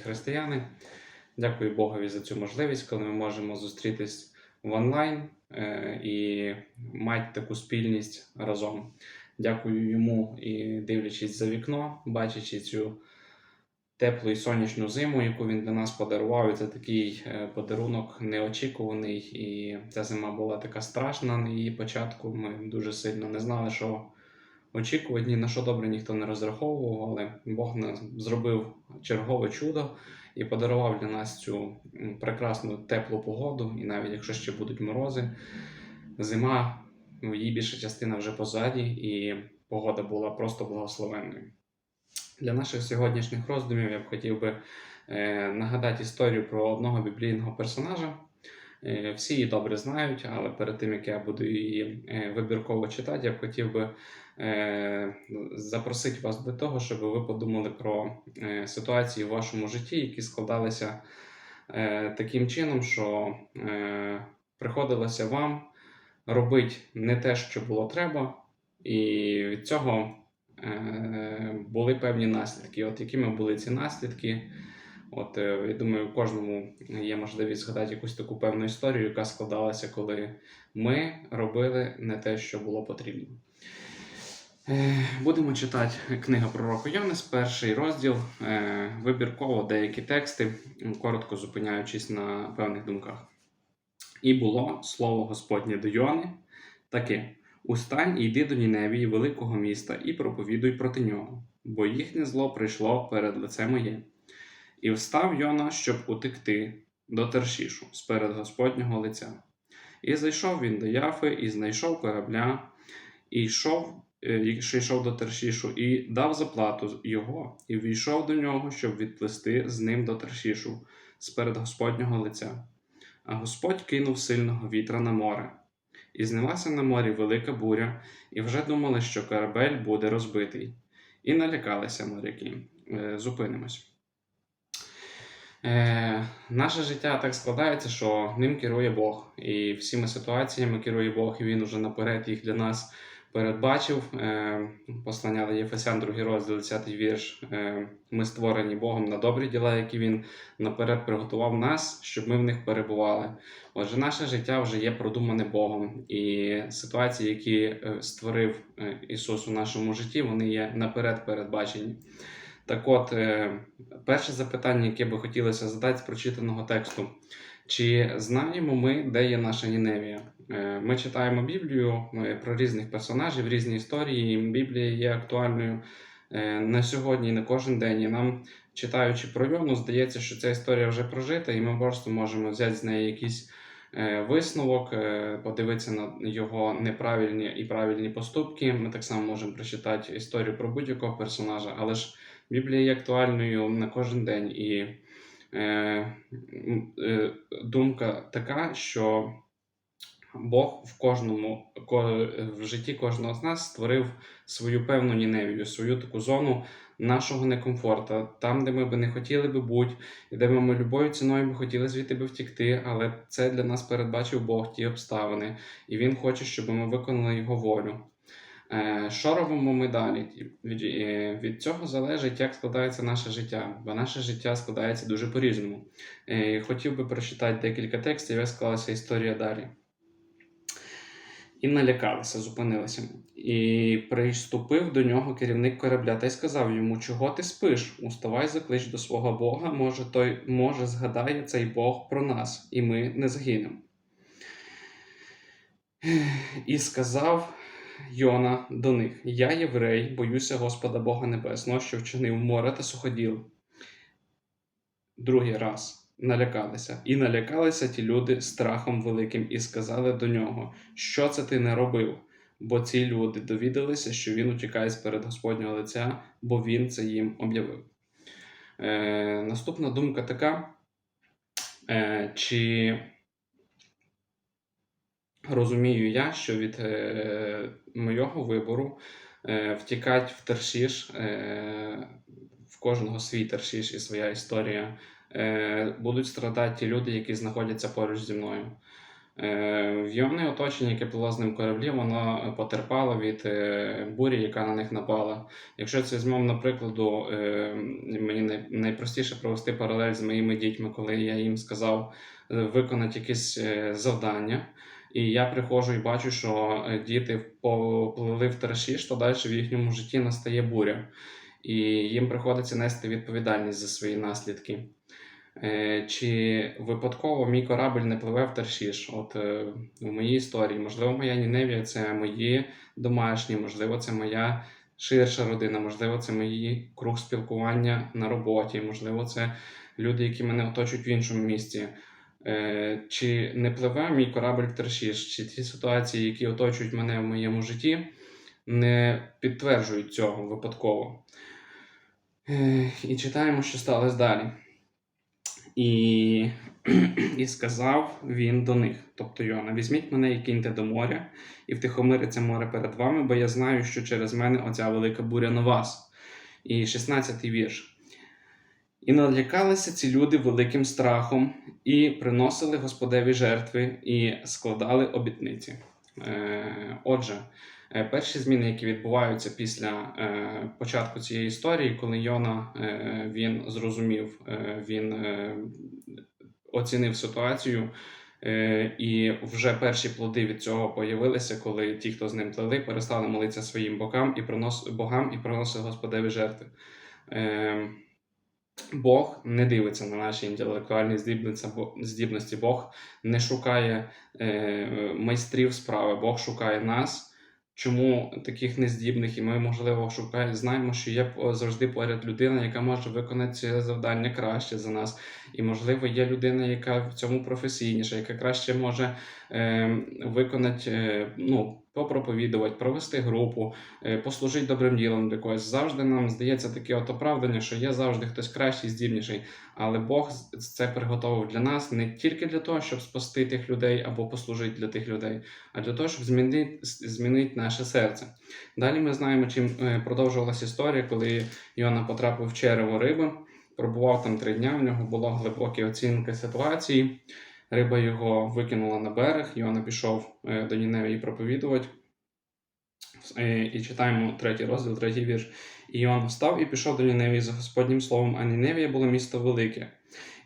християни. Дякую Богові за цю можливість, коли ми можемо зустрітись в онлайн е, і мати таку спільність разом. Дякую йому і дивлячись за вікно, бачачи цю теплу і сонячну зиму, яку він для нас подарував. І це такий е, подарунок неочікуваний. І ця зима була така страшна на її початку. Ми дуже сильно не знали, що очікувати, ні на що добре ніхто не розраховував, але Бог зробив чергове чудо і подарував для нас цю прекрасну теплу погоду. І навіть якщо ще будуть морози, зима, ну, її більша частина вже позаді, і погода була просто благословенною. Для наших сьогоднішніх роздумів я б хотів би е, нагадати історію про одного біблійного персонажа. Е, всі її добре знають, але перед тим як я буду її е, вибірково читати, я б хотів би е, запросити вас до того, щоб ви подумали про е, ситуації в вашому житті, які складалися е, таким чином, що приходилося вам робити не те, що було треба, і від цього були певні наслідки. От якими були ці наслідки? От я думаю, кожному є можливість згадати якусь таку певну історію, яка складалася, коли ми робили не те, що було потрібно. Е, Будемо читати книга пророка Йонес, перший розділ, е, вибірково деякі тексти, коротко зупиняючись на певних думках. І було слово Господнє до Йони таке: Устань і йди до Ніневії, великого міста, і проповідуй проти нього, бо їхнє зло прийшло перед лице моє. І встав Йона, щоб утекти до Тершішу сперед Господнього лиця. І зайшов він до Яфи, і знайшов корабля, і йшов, що йшов до Тершішу, і дав заплату його, і війшов до нього, щоб відплисти з ним до Тершішу сперед Господнього лиця. А Господь кинув сильного вітра на море. І знялася на морі велика буря, і вже думали, що корабель буде розбитий. І налякалися моряки. Е, Зупинимось. Е, наше життя так складається, що ним керує Бог. І всіми ситуаціями керує Бог, і Він уже наперед їх для нас передбачив. Е, послання до Єфесян, 2 розділ, 10 вірш. Е, ми створені Богом на добрі діла, які Він наперед приготував нас, щоб ми в них перебували. Отже, наше життя вже є продумане Богом, і ситуації, які е, створив Ісус у нашому житті, вони є наперед передбачені. Так от, перше запитання, яке би хотілося задати з прочитаного тексту. Чи знаємо ми, де є наша Ніневія? Е, Ми читаємо Біблію е, про різних персонажів, різні історії. Біблія є актуальною е, на сьогодні і на кожен день. І нам, читаючи про Йону, здається, що ця історія вже прожита, і ми просто можемо взяти з неї якийсь е, висновок, подивитися на його неправильні і правильні поступки. Ми так само можемо прочитати історію про будь-якого персонажа, але ж Біблія є актуальною на кожен день. І думка така, що Бог в кожному в житті кожного з нас створив свою певну Ніневію, свою таку зону нашого некомфорту, там, де ми би не хотіли би бути, і де ми любою ціною би хотіли звідти би втікти, але це для нас передбачив Бог ті обставини, і Він хоче, щоб ми виконали його волю. Е, Що робимо ми далі? Від, е, від цього залежить, як складається наше життя, бо наше життя складається дуже по-різному. Е, Хотів би прочитати декілька текстів, як склалася історія далі. І налякалися, зупинилися. І приступив до нього керівник корабля та й сказав йому: Чого ти спиш? Уставай, заклич до свого Бога, може, той може згадає цей Бог про нас, і ми не загинемо. І сказав Йона до них: Я єврей, боюся Господа Бога Небесного, що вчинив море та суходіл. Другий раз налякалися. І налякалися ті люди страхом великим, і сказали до нього, що це ти не робив? Бо ці люди довідалися, що він утікає перед Господнього лиця, бо він це їм об'явив. Е, наступна думка така: е, чи розумію я, що від е, моєго вибору е, втікати в Тершіш, е, в кожного свій Тершіш і своя історія, е, будуть страдати ті люди, які знаходяться поруч зі мною. Е, В оточення, яке плило з ним кораблі, воно потерпало від е, бурі, яка на них напала. Якщо це візьмемо, наприклад, е, мені най- найпростіше провести паралель з моїми дітьми, коли я їм сказав е, виконати якесь е, завдання. І я приходжу і бачу, що е, діти поплили в Тарашіш, то далі в їхньому житті настає буря. І їм приходиться нести відповідальність за свої наслідки. Е, Чи випадково мій корабль не пливе в Таршіш? От е, в моїй історії, можливо, моя Ніневія це мої домашні, можливо, це моя ширша родина, можливо, це мої круг спілкування на роботі, можливо, це люди, які мене оточують в іншому місці. Е, Чи не пливе мій корабль в Таршіш? Чи ті ситуації, які оточують мене в моєму житті, не підтверджують цього випадково? Е, І читаємо, що сталося далі. І, і сказав він до них, тобто Йона, візьміть мене і киньте до моря, і втихомириться море перед вами, бо я знаю, що через мене оця велика буря на вас. І 16-й вірш. І налякалися ці люди великим страхом, і приносили Господеві жертви, і складали обітниці. Е, отже, е, перші зміни, які відбуваються після е, початку цієї історії, коли Йона він зрозумів, він оцінив ситуацію. І вже перші плоди від цього появилися, коли ті, хто з ним плели, перестали молитися своїм богам і принос, богам і приносили Господеві жертви. Бог не дивиться на наші інтелектуальні здібності. Бог не шукає е, майстрів справи, Бог шукає нас. Чому таких нездібних, і ми, можливо, шукаємо, знаємо, що є завжди поряд людина, яка може виконати це завдання краще за нас. І, можливо, є людина, яка в цьому професійніша, яка краще може е, виконати, е, ну, попроповідувати, провести групу, е, послужити добрим ділом для когось. Завжди нам здається таке от оправдання, що є завжди хтось кращий, здібніший. Але Бог це приготував для нас не тільки для того, щоб спасти тих людей або послужити для тих людей, а для того, щоб змінити, змінити наше серце. Далі ми знаємо, чим е, продовжувалася історія, коли Йона потрапив в черево риби, пробував там три дня. В нього була глибока оцінка ситуації. Риба його викинула на берег, Йона пішов е, до Ніневії проповідувати. Е, І читаємо третій розділ, третій вірш. І Йона встав і пішов до Ніневії за Господнім словом, а Ніневія було місто велике.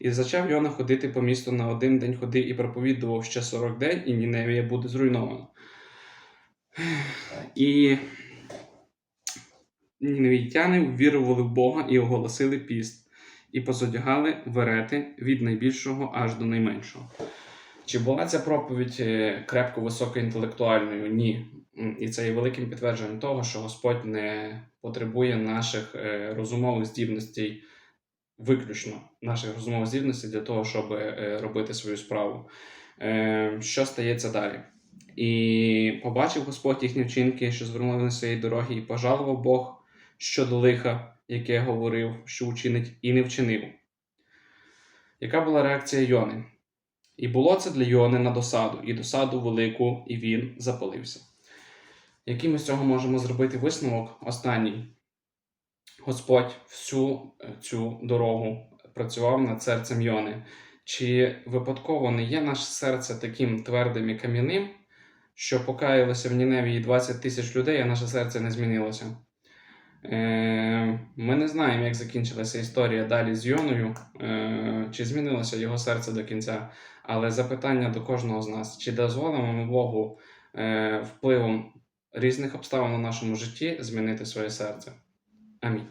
І зачав Йона ходити по місту на один день ходи і проповідував ще 40 день, і Ніневія буде зруйнована. І ніневітяни ввірували в Бога і оголосили піст, і позодягали верети від найбільшого аж до найменшого. Чи була ця проповідь е, крепко високоінтелектуальною? Ні. І це є великим підтвердженням того, що Господь не потребує наших е, розумових здібностей, виключно наших розумових здібностей для того, щоб е, робити свою справу. Що стається далі? І побачив Господь їхні вчинки, що звернули на своєї дороги, і пожалував Бог щодо лиха, яке говорив, що учинить, і не вчинив. Яка була реакція Йони? І було це для Йони на досаду, і досаду велику, і він запалився. Який ми з цього можемо зробити висновок? Останній. Господь всю е, цю дорогу працював над серцем Йони. Чи випадково не є наше серце таким твердим і кам'яним, що покаялося в Ніневії 20 тисяч людей, а наше серце не змінилося? Ми не знаємо, як закінчилася історія далі з Йоною, е, чи змінилося його серце до кінця. Але запитання до кожного з нас: чи дозволимо ми Богу е, впливом різних обставин у нашому житті змінити своє серце? Амінь.